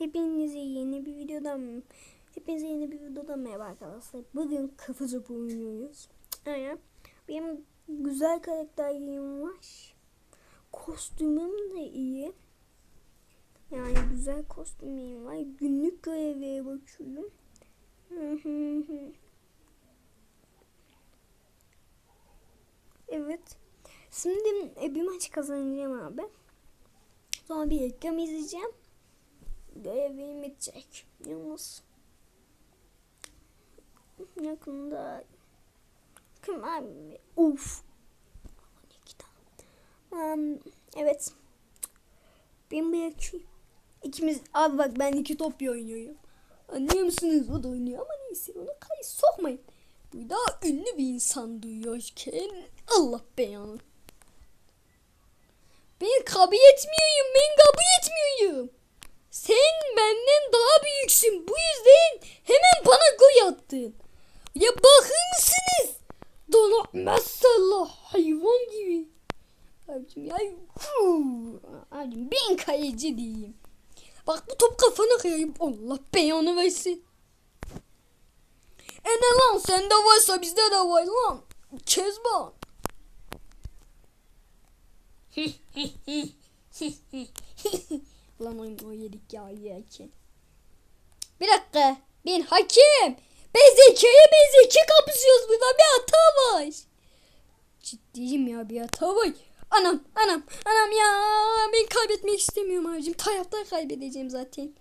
Hepinize yeni bir videodan Hepinize yeni bir videodan merhaba arkadaşlar. Bugün kafa topu oynuyoruz. Aynen. Benim güzel karakterlerim var. Kostümüm de iyi. Yani güzel kostümüm var. Günlük görevlere bakıyorum. Evet. Şimdi e, bir maç kazanacağım abi. Sonra bir reklam izleyeceğim. Görevim bitecek. Yalnız yakında kim abi? Uf. Um, evet. Ben bırakayım. İkimiz abi bak ben iki top oynuyorum. Anlıyor musunuz? O da oynuyor ama neyse onu kayı sokmayın. Burada ünlü bir insan duyuyorken Allah beyanı. Ben kabul etmiyorum. Ben kabul etmiyorum. Sen benden daha büyüksün. Bu yüzden hemen bana gol attın. Ya bakır mısınız? Dona maşallah hayvan gibi. Abicim ya. Abicim ben kaleci diyeyim. Bak bu top kafana kayayım. Allah beyanı versin. E ne lan sende varsa bizde de var lan. Kezban. Lan oyunu yedik ya yerken. Bir dakika. Ben hakim. Ben Zeki'ye ben Zeki kapışıyoruz burada. Bir hata var. Ciddiyim ya bir hata var. Anam anam anam ya ben kaybetmek istemiyorum abicim. Taraftar kaybedeceğim zaten.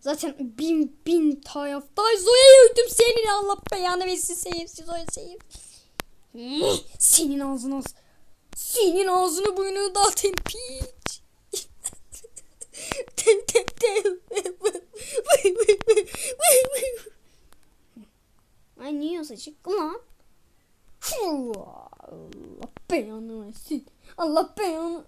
Zaten bin bin taraftar Zoya'yı öldüm senin Allah beyanı versin sevimsiz Zoya sevim. Senin ağzına senin ağzını burnunu dağıtayım piç. Ay niye saçık lan? Allah beyanı versin. Allah beyanı.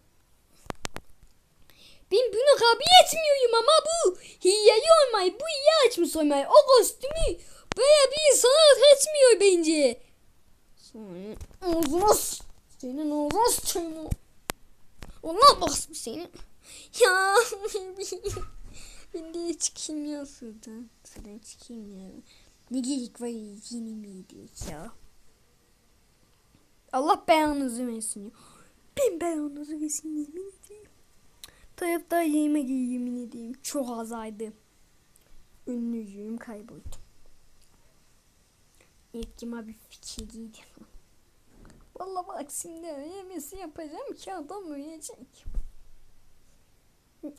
Ben bunu kabul etmiyorum ama bu hiyeyi olmayı, bu hiye açmış olmayı, o kostümü böyle bir insana etmiyor bence. Senin ağzına senin ağzına sıçayım. Ona bak senin. Ya ben de çıkayım ya şuradan. Şuradan çıkayım. Ne gerek var yeni miydi ya? Allah belanızı versin ya. Ben belanızı versin yemin edeyim. Taraftar yemek yemin edeyim. Çok azaydı. Ünlücüğüm kayboldu. İlkime bir fikiriydi. Vallahi bak şimdi yemesi yapacağım ki adam ölecek.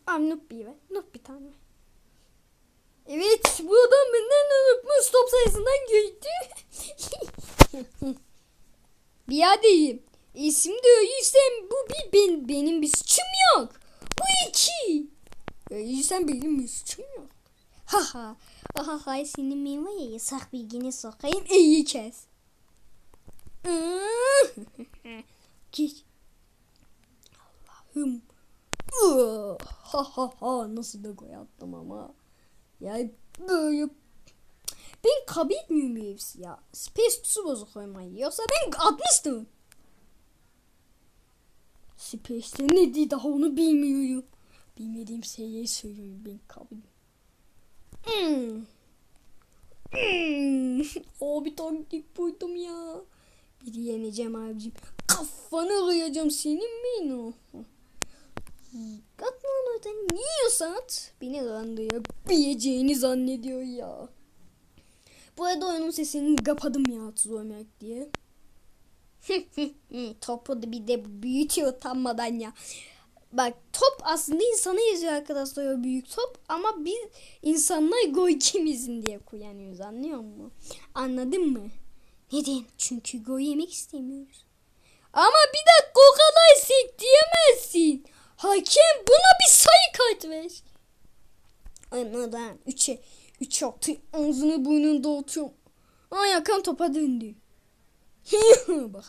Am bir ver. Noob bir tane. Evet bu adam benden unutmuş top sayısından gördü. bir diyeyim. İsim de öyleysen bu bir ben, benim bir suçum yok. Bu iki. Öyleysen benim bir suçum yok. Ha ha. Aha hay senin meyveye yasak bilgini sokayım iyi kes. Geç. Allah'ım. Ha ha ha nasıl da gol attım ama. Ya böyle ben kabul etmiyorum bu hepsi ya. Space tusu bozuk oymayı. Yoksa ben atmıştım. Space'te ne diye daha onu bilmiyorum. Bilmediğim şeyi söylüyorum ben kabul. Hmm. Hmm. o bir taktik buydum ya. Biri yeneceğim abicim. Kafanı kıyacağım senin mi o? Kalk lan oradan. Niye yiyorsan at? Beni kandırıyor. Bileceğini zannediyor ya. Bu arada oyunun sesini kapadım ya oynayak diye. Topu da bir de büyütüyor utanmadan ya. Bak top aslında insana yazıyor arkadaşlar o büyük top ama biz insanlar gol kimizin diye kullanıyoruz anlıyor musun? Anladın mı? Neden? Çünkü gol yemek istemiyoruz. Ama bir dakika o kadar sek diyemezsin. Hakem buna bir sayı kart ver. Anladım. Üçe. Üç attı. Ağzını burnunu dağıtıyorum. Aa yakan topa döndü. Bak.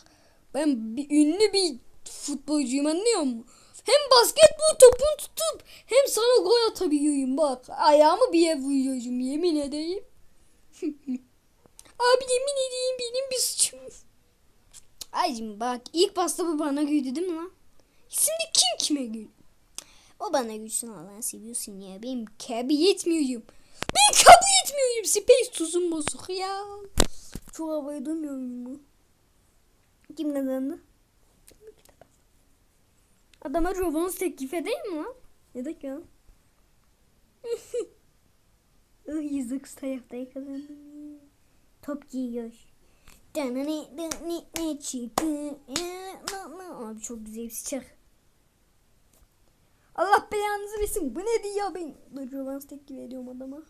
Ben bir ünlü bir futbolcuyum anlıyor musun? Hem basketbol topunu tutup hem sana gol atabiliyorum bak. Ayağımı bir yere vuruyorum yemin edeyim. Abi yemin edeyim benim bir suçum. Aycım bak ilk pasta bu bana güldü değil mi lan? Şimdi kim kime gül? O bana güçsün Allah'ını seviyorsun ya. Benim kabul etmiyorum. Ben kabul etmiyorum. Space tuzum bozuk ya. Çok havaya dönmüyorum mu? Kim kazandı? Adama Roblox teklif edeyim mi lan? Ne de ya? Yüzük sayfalayı kazandım. Top giyiyor. Abi çok güzel bir sıçak. Allah belanızı versin. Bu ne diyor ben? Dur Roblox teklif ediyorum adama.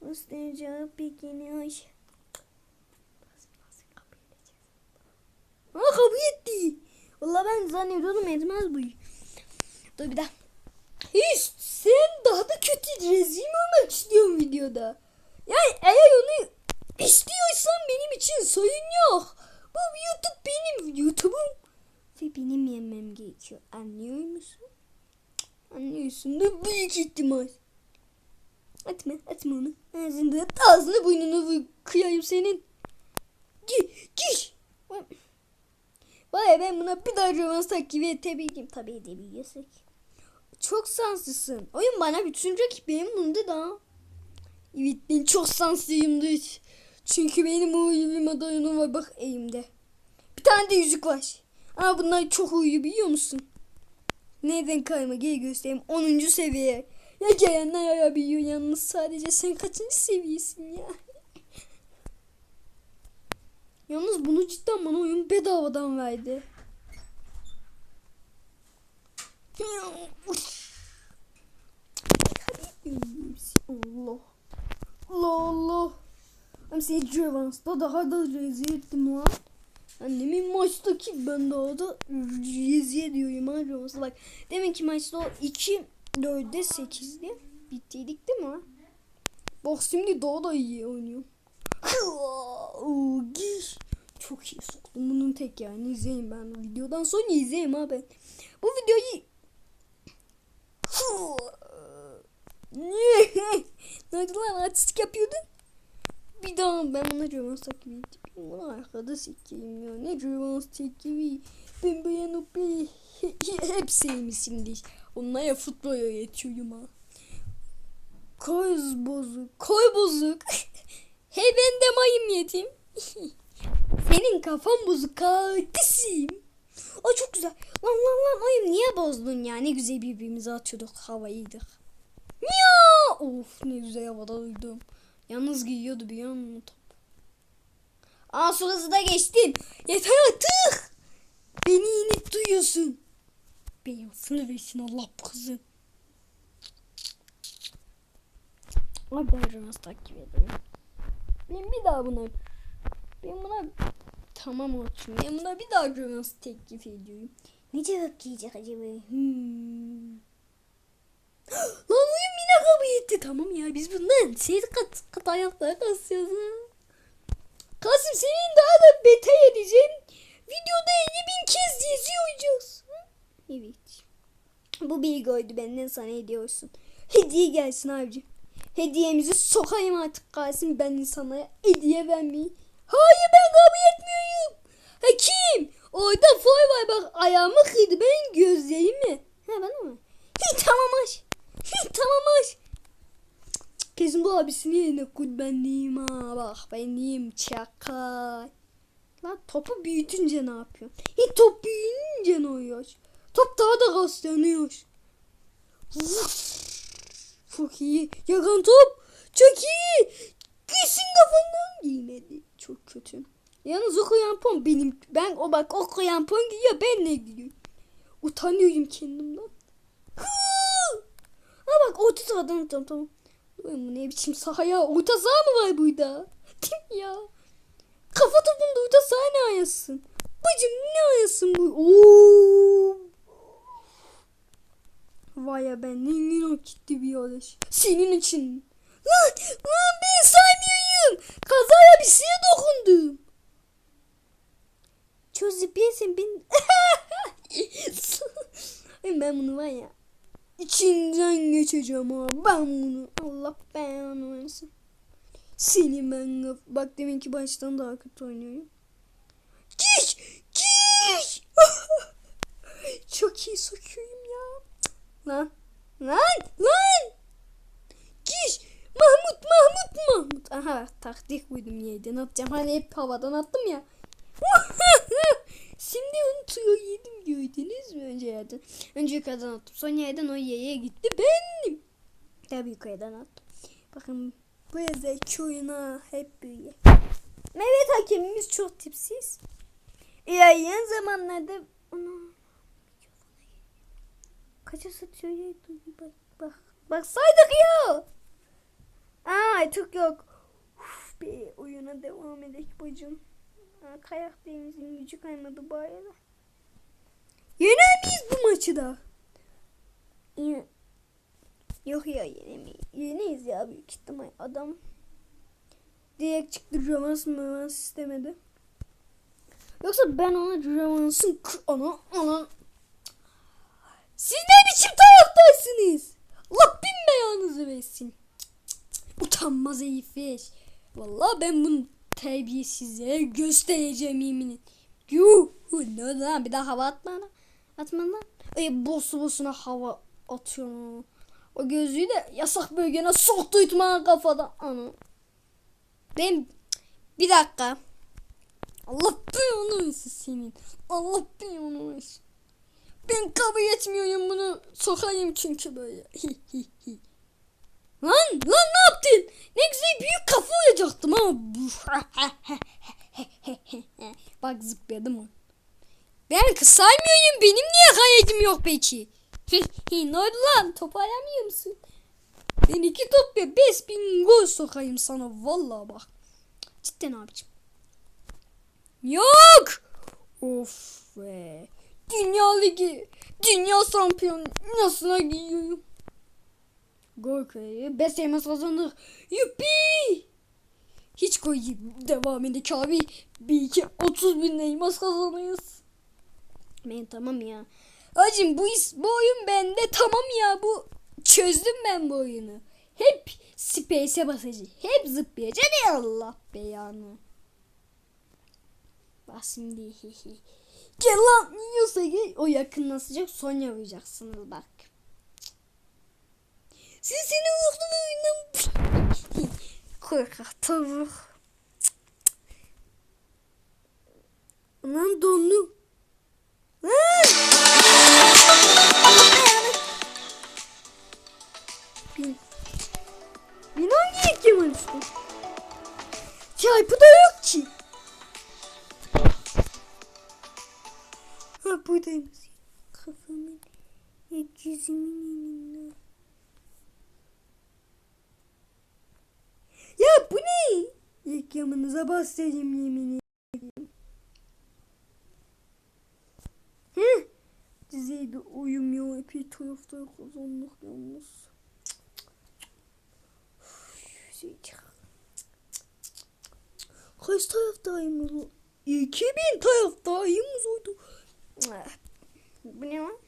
Ustaca pikiniyor. Aa kabul etti. Valla ben zannediyordum etmez bu. Dur bir daha. Hiç sen daha da kötü rezil mi olmak istiyorsun videoda? Yani eğer onu istiyorsan benim için sorun yok. Bu YouTube benim YouTube'um. Ve benim yemem gerekiyor. Anlıyor musun? Anlıyorsun da büyük ihtimal. Atma, atma onu. Ağzını, ağzını burnunu kıyayım senin. Giş, giş. Vay ben buna bir daha romans takip edebilirim. Tabii edebiliyorsak. Çok şanslısın. Oyun bana bütünce benim bunda da. Evet ben çok şanslıyımdır. Çünkü benim o uyumlu oyunum var bak elimde. Bir tane de yüzük var. Ama bunlar çok uyuyor biliyor musun? Nereden kayma geri göstereyim. 10. seviye. Ya gelenler arabiliyor yalnız sadece sen kaçıncı seviyesin ya? Yalnız bunu cidden bana oyun bedavadan verdi. Allah. Allah Allah. Hem seni Jevans'ta daha da rezil ettim lan. Annemin maçtaki ben daha da rezil ediyorum ha Jevans'ta. Bak demin ki maçta o 2 4'e 8'de bittiydik değil mi? Bak şimdi daha da iyi oynuyor. Çok iyi soktum bunun tek yani izleyin ben videodan sonra izleyin ha ben. Bu videoyu Nerede lan artistik yapıyordun? Bir daha ben Rövans takibi ettim. Bunu arkada sikeyim ya. Ne Rövans takibi. Ben beğen o be. Hep sevmişimdir. Onlara futbol öğretiyorum ha. Koy bozuk. Koy bozuk. Hey ben de mayım yedim. Senin kafan bozuk kardeşim. Ay çok güzel. Lan lan lan oyum niye bozdun ya? Ne güzel birbirimize atıyorduk havayıydık. Ya! Of ne güzel havada uydum. Yalnız giyiyordu biliyor musun sırası da geçtim. Yeter artık. Beni inip duyuyorsun. Beyansını versin Allah kızım. Ay ben nasıl takip edeyim. Ben bir daha buna ben buna tamam olsun. Ben buna bir daha romans teklif ediyorum. Ne cevap gelecek acaba? Hmm. Lan oyun yine kabul etti. Tamam ya biz bundan şey kat, kat ayaklara kasıyoruz. Kasım senin daha da beter edeceğim. Videoda 50 bin kez izleyeceğiz. Evet. Bu bir goydu benden sana hediye olsun. Hediye gelsin abici. Hediyemizi sokayım artık Kasım ben sana hediye vermeyi. Hayır ben kabul etmiyorum. Ha kim? Orada foy var bak ayağımı kıydı ben gözlerimi. Ha bana mı? Hi tamam aç. Hi tamam aç. Kesin bu abisini yerine koy ben diyeyim ha bak ben diyeyim çakal. Lan topu büyütünce ne yapıyor? Hi top büyüyünce ne oluyor? Top daha da kaslanıyor. Çok iyi. Yakan top. Çok iyi. Kesin kafandan giymedi. Çok kötü. Yalnız o krampon benim. Ben o bak o krampon giyiyor ben ne giyiyorum. Utanıyorum kendimden. Ha bak orta sahadan tamam tamam. Bu ne biçim saha ya? Orta saha mı var burada? Değil ya? Kafa topunda orta saha ne ayasın? Bacım ne ayasın bu? Oo. Vay ya ben ne hak gitti bir yarış. Senin için. Lan, lan ben saymıyorum. Kazaya bir şeye dokundum. Çözüp yesin ben. ben bunu var ya. İçinden geçeceğim ha. Ben bunu. Allah belanı versin. Seni ben bak deminki baştan daha kötü oynuyorum. Giş! Giş! Çok iyi sokuyorum ya. Lan. Lan. Lan. Kiş. Mahmut Mahmut Mahmut. Aha taktik buydum yerden atacağım. Hani hep havadan attım ya. Şimdi unutuyor yedim gördünüz mü önce yerden. Önce yukarıdan attım. Sonra yerden o yere gitti. Benim. Tabii yukarıdan attım. Bakın bu özelki oyuna hep böyle. Mehmet hakemimiz çok tipsiz. İlerleyen zamanlarda onu kaça satıyor ya bak bak bak saydık ya. Aa çok yok. Uf, bir oyuna devam edek bacım. Kayak denizin gücü kaymadı arada. Yener miyiz bu maçı da? Yok ya yenemeyiz. Yeneyiz ya büyük ihtimal adam. Direkt çıktı rövanş mı istemedi. Yoksa ben ona rövanşın k- ona ona siz ne biçim taraftarsınız? Bin beyanınızı versin. Utanmaz herifler. Vallahi ben bunu terbiyesizlere göstereceğim yeminin. Yuh. Ne oldu lan bir daha hava atma lan. Atma lan. Öyle bosu bosuna hava atıyor. O gözlüğü de yasak bölgene soktu itman kafada. Ana. Ben bir dakika. Allah belanı versin senin. Allah belanı versin. Ben kabul etmiyorum bunu. Sokayım çünkü böyle. Lan lan ne yaptın? Ne güzel büyük kafa olacaktım ama. Bak zıpladım mı? Ben saymıyorum. Benim niye kaydım yok peki? ne oldu lan? Toparlamıyor musun? Ben iki top ve beş bin gol sokayım sana. Vallahi bak. Cidden abicim. Yok. Of be. Dünya Ligi. Dünya şampiyonasına gidiyorum. Gol kredi. Beş yemez kazandık. Yuppi. Hiç gol devam edik abi. Bir iki otuz bin neymaz kazanıyoruz. Ben tamam ya. Hacım bu, is, bu oyun bende tamam ya bu çözdüm ben bu oyunu. Hep space'e basacak. Hep zıplayacak ya Allah beyanı. Bak şimdi Gel lan yiyorsa gel. O yakınlaşacak sonra vuracaksınız bak. Siz seni unuttum oyundan. Korkak tavuk. Lan donlu. Lan. Bin. Bin hangi var işte? Çarpı da yok ki. Ha buradaymış. Kafamın yüzümün önünde. Ya bu ne? Reklamınıza bahsedeyim yemin ederim. Hı? Dizeyde uyumuyor. Epey tarafta kazandık yalnız. Şey, Kaç taraftayımız o? 2000 taraftayımız oldu. Bu ne lan?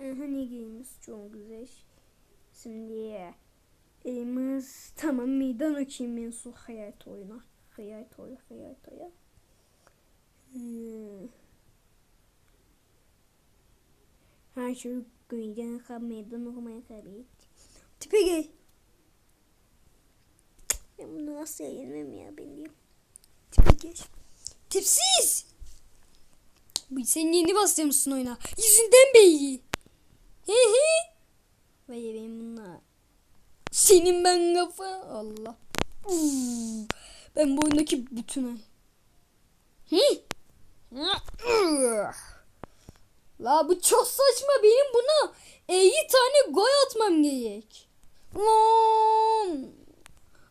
Aha ne giymiş çok güzel. Şimdi elimiz tamam meydan okuyayım ben su hayat oyuna. Hayat oyuna hayat oyuna. Hmm. Ha şu meydan meydan okumaya tabii. Tipe gel. Ben bunu nasıl yenmem ya ben diyeyim. Tipe gel. Tipsiz. Sen yeni başlamışsın oyuna. Yüzünden belli. He he. Vay benim bununla. Senin ben kafa. Allah. Ben bu oyundaki bütün? La bu çok saçma. Benim buna 50 tane gol atmam gerek. Lan.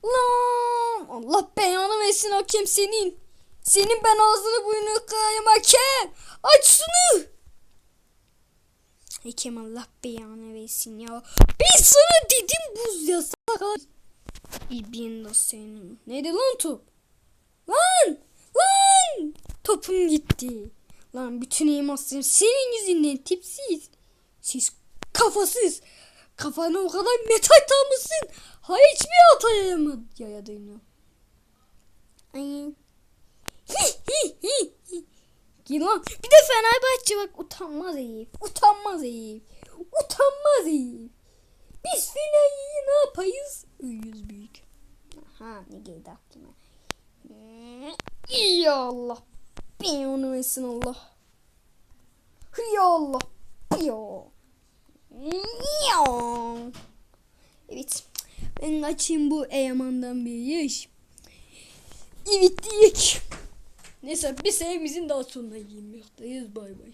Lan. Allah belanı versin hakem senin. Senin ben ağzını burnunu kırayım hakem. Aç şunu. Hakem Allah belanı versin ya. Ben sana dedim buz yasak. İbin de senin. Neydi lan top? Lan. Lan. Topum gitti. Lan bütün elmaslarım senin yüzünden tipsiz. Siz kafasız. Kafana o kadar metal takmışsın. Ha hiçbir hataya mı yaya dönüyor? Ay. Yılan. Bir de Fenerbahçe bak utanmaz herif. Utanmaz herif. Utanmaz herif. Biz finali ne yapayız? Uyuz büyük. Aha ne geldi aklıma. Ya Allah. Bir onu versin Allah. Ya Allah. Ya. Ya. Evet. Ben açayım bu Eyaman'dan bir yaş. Evet diyek. Neyse bir sevimizin daha sonuna gelmektayız. Bay bay.